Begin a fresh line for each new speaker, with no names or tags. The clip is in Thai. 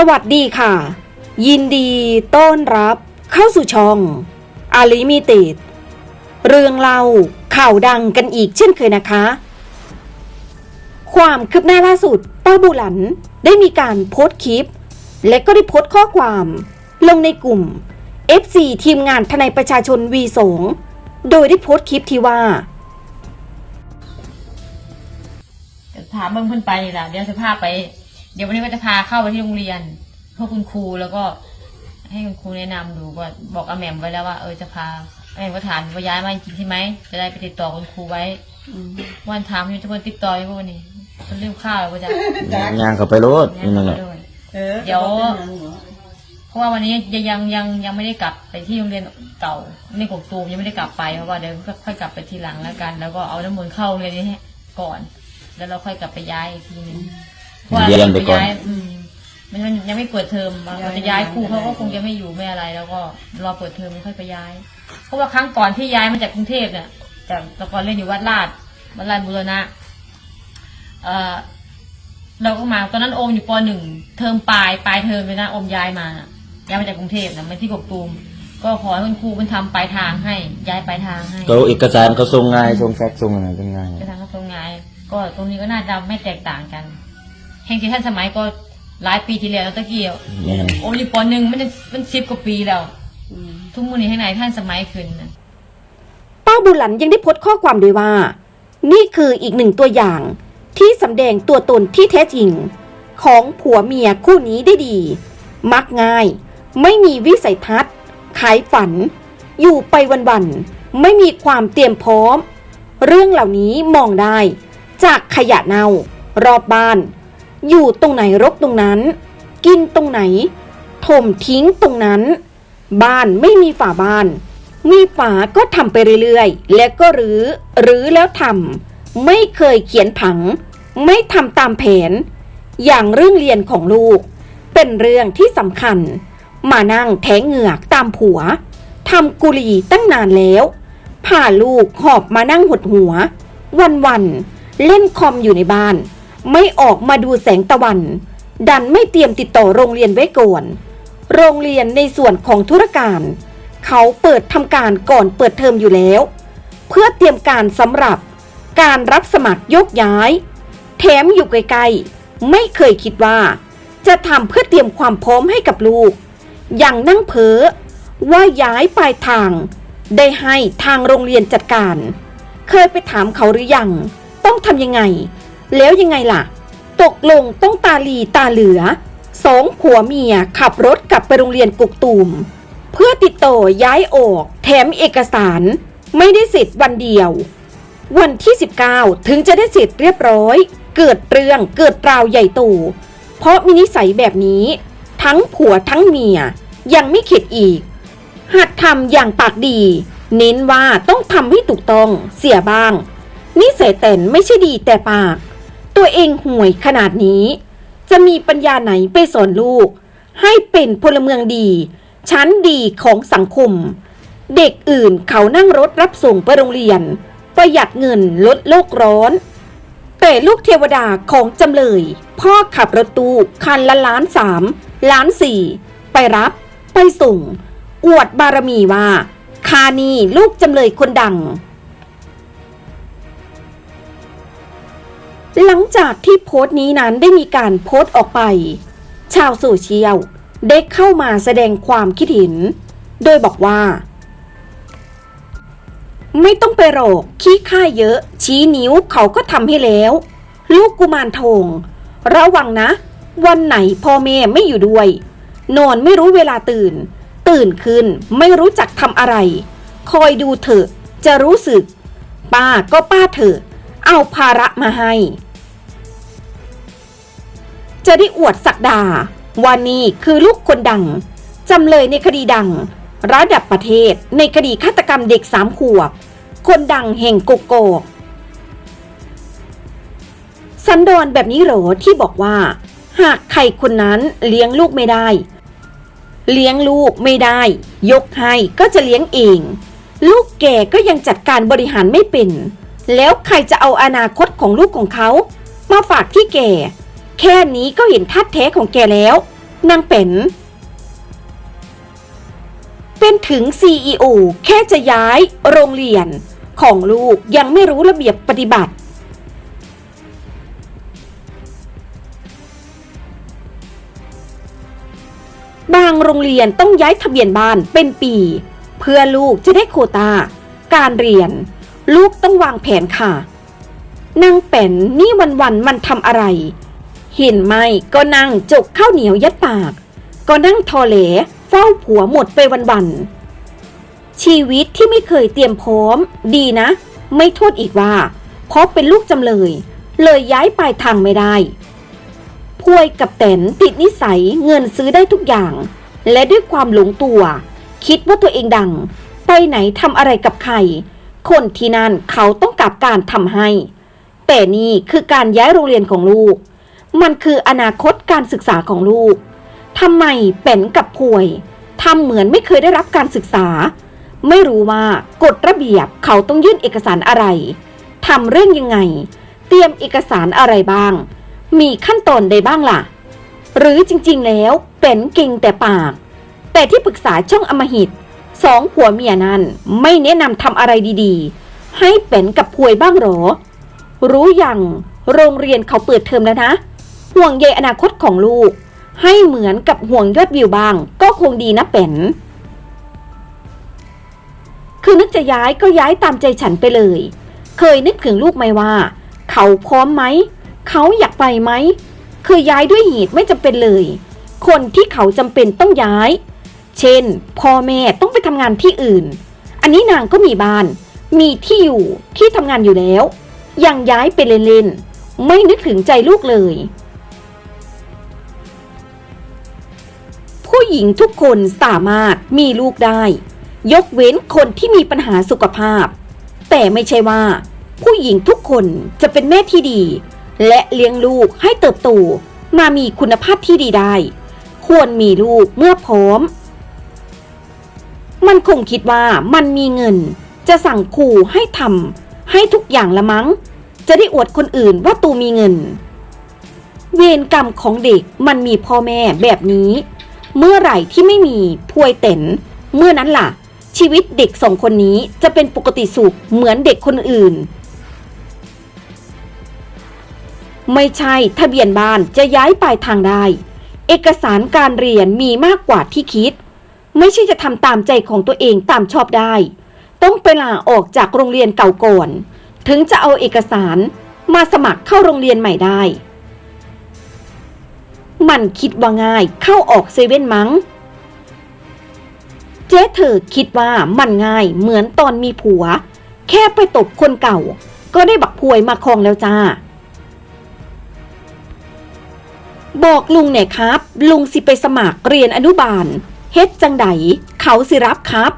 สวัสดีค่ะ ยินดีต้อนรับเข้าสู่ช่องอาลิมิต็ดเรื่องเล่าข่าวดังกันอีกเช่นเคยนะคะ ความคืบหน้าล่าสุด ป้าบุหลันได้มีการโพสต์คลิป และก็ได้โพสต์ข้อความ ลงในกลุ่ม FC ทีมงานทนายประชาชนวีสงโดยได้โพสต์คลิปที่ว่า
จะพาเบิ้งขึ้นไปนี่แหละเดี๋ยวจะพาไป เดี๋ยววันนี้ก็จะพาเข้าไปที่โรงเรียนพวกคุณครูแล้วก็ ให้คุณครูแนะนำดูว่าบอกอาแหม่มไว้แล้วว่าเออจะพาอาแหม่มก็ถามว่าย้ายมาจริงใช่ไหมจะได้ไปติดต่อคุณครูไว้วันถามอยู่ทุกคนติดต่ออยู่พวกนี้มันเรื่องข้าวก็จะ
ยางเขาไปรถนี่นั่นแหละ
ด้วยเดี๋ยวเพราะว่าวันนี้ยังยังยังยังไม่ได้กลับไปที่โรงเรียนเก่าในกกตูมยังไม่ได้กลับไปเพราะว่าเดี๋ยวค่อยกลับไปทีหลังแล้วกัน แล้วก็เอาน้ำมนต์เข้าโรงเรียนนี้ให้ก่อน แล้วเราค่อยกลับไปย้ายอีกทีนึง
เรียนไปก่อน
ย้ายอืมมันมันยังไม่เปิดเทอมมันจะย้ายครูเขาก็คงจะไม่อยู่ไม่อะไร แล้วก็รอเปิดเทอมค่อยไปย้าย เพราะว่าครั้งก่อนที่ย้ายมาจากกรุงเทพเนี่ยจากแต่ก่อนเรียนอยู่วัดลาดวัดลาดบุรณะเออเราก็มาตอนนั้นโอมอยู่ปหนึ่งเทอมปลายปลายเทอมเลยนะโอมย้ายมาย้ายมาจากกรุงเทพนะมาที่กกตูมก็ขอให้คุณครูมันทำปลายทางให้ย้ายปลายทางให้
ก็เอกสารเขาส่งง่ายส่งแฟกซ์ส่งอะไรเป็นง่าย
ไปทางกระทรวงงานก็ตรงนี้ก็น่าจะไม่แตกต่างกัน แห่งที่ท่านสมัยก็หลายปีที่แล้วตะกี้
แม่น
โอลิปอหนึ่งมันจะมันสิบกว่าปีแล้ว ทุกมือนี้ให้ไหนท่านสมัยขึ้นนะ
ป้าบุหลันยังได้โพสต์ข้อความด้วยว่า นี่คืออีกหนึ่งตัวอย่างที่สำแดงตัวตนที่แท้จริง ของผัวเมียคู่นี้ได้ดี มักง่าย ไม่มีวิสัยทัศน์ ขายฝัน อยู่ไปวันๆไม่มีความเตรียมพร้อม เรื่องเหล่านี้มองได้ จากขยะเน่ารอบบ้าน อยู่ตรงไหนรกตรงนั้น กินตรงไหน ถมทิ้งตรงนั้น บ้านไม่มีฝาบ้าน มีฝาก็ทำไปเรื่อยๆ แล้วก็รื้อรื้อแล้วทำไม่เคยเขียนผัง ไม่ทำตามแผน อย่างเรื่องเรียนของลูก เป็นเรื่องที่สำคัญ มานั่งแทงเหงือกตามผัวทำกุลีตั้งนานแล้วพาลูกหอบมานั่งหดหัว วันๆเล่นคอมอยู่ในบ้าน ไม่ออกมาดูแสงตะวัน ดันไม่เตรียมติดต่อโรงเรียนไว้ก่อนโรงเรียนในส่วนของธุรการ เขาเปิดทำการก่อนเปิดเทอมอยู่แล้ว เพื่อเตรียมการสำหรับการรับสมัครยกย้าย แถมอยู่ใกลๆไม่เคยคิดว่า จะทำเพื่อเตรียมความพร้อมให้กับลูก อย่างนั่งเพ้อว่าย้ายปลายทาง ได้ให้ทางโรงเรียนจัดการ เคยไปถามเขาหรือยัง ต้องทำยังไง แล้วยังไงล่ะ ตกลงต้องตาลีตาเหลือสองผัวเมียขับรถกลับไปโรงเรียนกุกตูม เพื่อติดต่อย้ายออก แถมเอกสาร ไม่ได้เสร็จวันเดียว วันที่ 19 ถึงจะได้เสร็จเรียบร้อย เกิดเรื่องเกิดราวใหญ่โตเพราะมีนิสัยแบบนี้ ทั้งผัวทั้งเมีย ยังไม่เข็ดอีก หัดทำอย่างปากดี เน้นว่าต้องทำให้ถูกต้องเสียบ้าง นิสัยแต่นไม่ใช่ดีแต่ปาก ตัวเองห่วยขนาดนี้ จะมีปัญญาไหนไปสอนลูก ให้เป็นพลเมืองดี ชั้นดีของสังคม เด็กอื่นเขานั่งรถรับส่งไปโรงเรียน ประหยัดเงินลดโลกร้อน แต่ลูกเทวดาของจำเลย พ่อขับรถตู้คันละล้านสามล้านสี่ไปรับ ไปส่ง อวดบารมีว่า คานีลูกจำเลยคนดัง หลังจากที่โพสต์นี้นั้นได้มีการโพสต์ออกไป ชาวโซเชียลได้เข้ามาแสดงความคิดเห็น โดยบอกว่า ไม่ต้องไปหรอกขี้ข้าเยอะ ชี้นิ้วเขาก็ทำให้แล้ว ลูกกุมารทองระวังนะ วันไหนพ่อแม่ไม่อยู่ด้วย นอนไม่รู้เวลาตื่น ตื่นขึ้นไม่รู้จักทำอะไร คอยดูเถอะจะรู้สึก ป้าก็ป้าเถอะเอาภาระมาให้ จะได้อวดสักดาว่านี่คือลูกคนดัง จำเลยในคดีดัง ระดับประเทศในคดีฆาตกรรมเด็กสามขวบ คนดังแห่งกกอกสันดอนแบบนี้เหรอที่บอกว่า หากใครคนนั้นเลี้ยงลูกไม่ได้ เลี้ยงลูกไม่ได้ ยกให้ก็จะเลี้ยงเอง ลูกแก่ก็ยังจัดการบริหารไม่เป็น แล้วใครจะเอาอนาคตของลูกของเขา มาฝากที่แก่ แค่นี้ก็เห็นทัดแท้ของแกแล้ว นางเป็น เป็นถึง CEO แค่จะย้ายโรงเรียน ของลูกยังไม่รู้ระเบียบปฏิบัติ บางโรงเรียนต้องย้ายทะเบียนบ้านเป็นปี เพื่อลูกจะได้โควตา การเรียน ลูกต้องวางแผนค่ะนางเป็นนี่วันๆมันทำอะไร เห็นไหมก็นั่งจกข้าวเหนียวยัดปาก ก็นั่งทอเหลเฝ้าผัวหมดไปวันๆชีวิตที่ไม่เคยเตรียมพร้อม ดีนะ ไม่โทษอีกว่า เพราะเป็นลูกจำเลย เลยย้ายปลายทางไม่ได้พวยกับแตนติดนิสัยเงินซื้อได้ทุกอย่าง และด้วยความหลงตัว คิดว่าตัวเองดัง ไปไหนทำอะไรกับใคร คนที่นั่นเขาต้องกลับการทำให้ แต่นี่คือการย้ายโรงเรียนของลูก มันคืออนาคตการศึกษาของลูกทำไมเป็นกับพวยทำเหมือนไม่เคยได้รับการศึกษา ไม่รู้ว่ากฎระเบียบเขาต้องยื่นเอกสารอะไรทำเรื่องยังไง เตรียมเอกสารอะไรบ้าง มีขั้นตอนใดบ้างล่ะ หรือจริงๆแล้วเป็นเก่งแต่ปาก แต่ที่ปรึกษาช่องอมหิตสองผัวเมียนั้นไม่แนะนำทำอะไรดีๆ ให้เป็นกับพวยบ้างหรอ รู้อยังโรงเรียนเขาเปิดเทอมแล้วนะ ห่วงใยอนาคตของลูก ให้เหมือนกับห่วงยอดวิวบ้าง ก็คงดีนะเป็นคือนึกจะย้ายก็ย้ายตามใจฉันไปเลย เคยนึกถึงลูกไหมว่า เขาพร้อมไหม เขาอยากไปไหม คือย้ายด้วยเหตุไม่จำเป็นเลย คนที่เขาจำเป็นต้องย้าย เช่น พ่อแม่ต้องไปทำงานที่อื่น อันนี้นางก็มีบ้าน มีที่อยู่ที่ทำงานอยู่แล้ว ยังย้ายไปเล่นๆ ไม่นึกถึงใจลูกเลย ผู้หญิงทุกคนสามารถมีลูกได้ ยกเว้นคนที่มีปัญหาสุขภาพ แต่ไม่ใช่ว่า ผู้หญิงทุกคนจะเป็นแม่ที่ดี และเลี้ยงลูกให้เติบโตมามีคุณภาพที่ดีได้ ควรมีลูกเมื่อพร้อม มันคงคิดว่ามันมีเงิน จะสั่งขู่ให้ทำให้ทุกอย่างละมั้ง จะได้อวดคนอื่นว่าตูมีเงิน เวรกรรมของเด็กมันมีพ่อแม่แบบนี้ เมื่อไหร่ที่ไม่มีพวยเต็นเมื่อนั้นล่ะ ชีวิตเด็กสองคนนี้จะเป็นปกติสุขเหมือนเด็กคนอื่น ไม่ใช่ทะเบียนบ้านจะย้ายปลายทางได้ เอกสารการเรียนมีมากกว่าที่คิด ไม่ใช่จะทำตามใจของตัวเองตามชอบได้ ต้องไปลาออกจากโรงเรียนเก่าก่อน ถึงจะเอาเอกสารมาสมัครเข้าโรงเรียนใหม่ได้ มันคิดว่าง่ายเข้าออกเซเว่นมั้ง เจ๊เธอคิดว่ามันง่ายเหมือนตอนมีผัว แค่ไปตบคนเก่า ก็ได้บักพวยมาครองแล้วจ้า บอกลุงเนี่ยครับ ลุงสิไปสมัครเรียนอนุบาล เฮ็ดจังไดเขาสิรับครับ